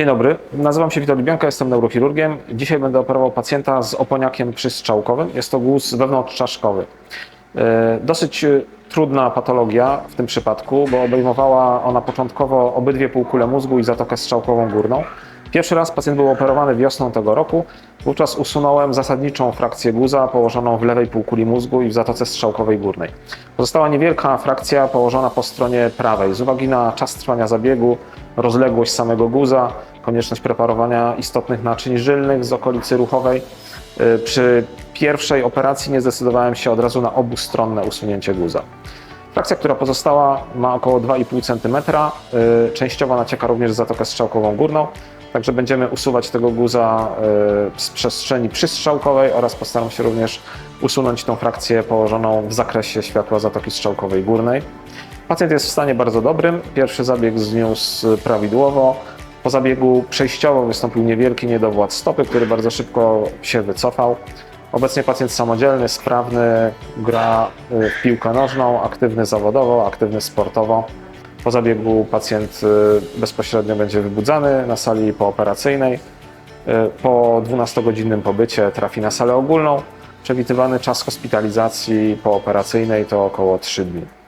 Dzień dobry, nazywam się Witold Bianka, jestem neurochirurgiem. Dzisiaj będę operował pacjenta z oponiakiem przystrzałkowym. Jest to guz wewnątrzczaszkowy. E, Dosyć e, trudna patologia w tym przypadku, bo obejmowała ona początkowo obydwie półkule mózgu i zatokę strzałkową górną. Pierwszy raz pacjent był operowany wiosną tego roku. Wówczas usunąłem zasadniczą frakcję guza położoną w lewej półkuli mózgu i w zatoce strzałkowej górnej. Pozostała niewielka frakcja położona po stronie prawej. Z uwagi na czas trwania zabiegu, rozległość samego guza, konieczność preparowania istotnych naczyń żylnych z okolicy ruchowej, y, przy pierwszej operacji nie zdecydowałem się od razu na obustronne usunięcie guza. Frakcja, która pozostała, ma około 2,5 cm. y, Częściowo nacieka również zatokę strzałkową górną. Także będziemy usuwać tego guza y, z przestrzeni przystrzałkowej oraz postaram się również usunąć tą frakcję położoną w zakresie światła zatoki strzałkowej górnej. Pacjent jest w stanie bardzo dobrym. Pierwszy zabieg zniósł prawidłowo. Po zabiegu przejściowo wystąpił niewielki niedowład stopy, który bardzo szybko się wycofał. Obecnie pacjent samodzielny, sprawny, gra y, w piłkę nożną, aktywny zawodowo, aktywny sportowo. Po zabiegu pacjent y, bezpośrednio będzie wybudzany na sali pooperacyjnej. Y, Po 12-godzinnym pobycie trafi na salę ogólną. Przewidywany czas hospitalizacji pooperacyjnej to około 3 dni.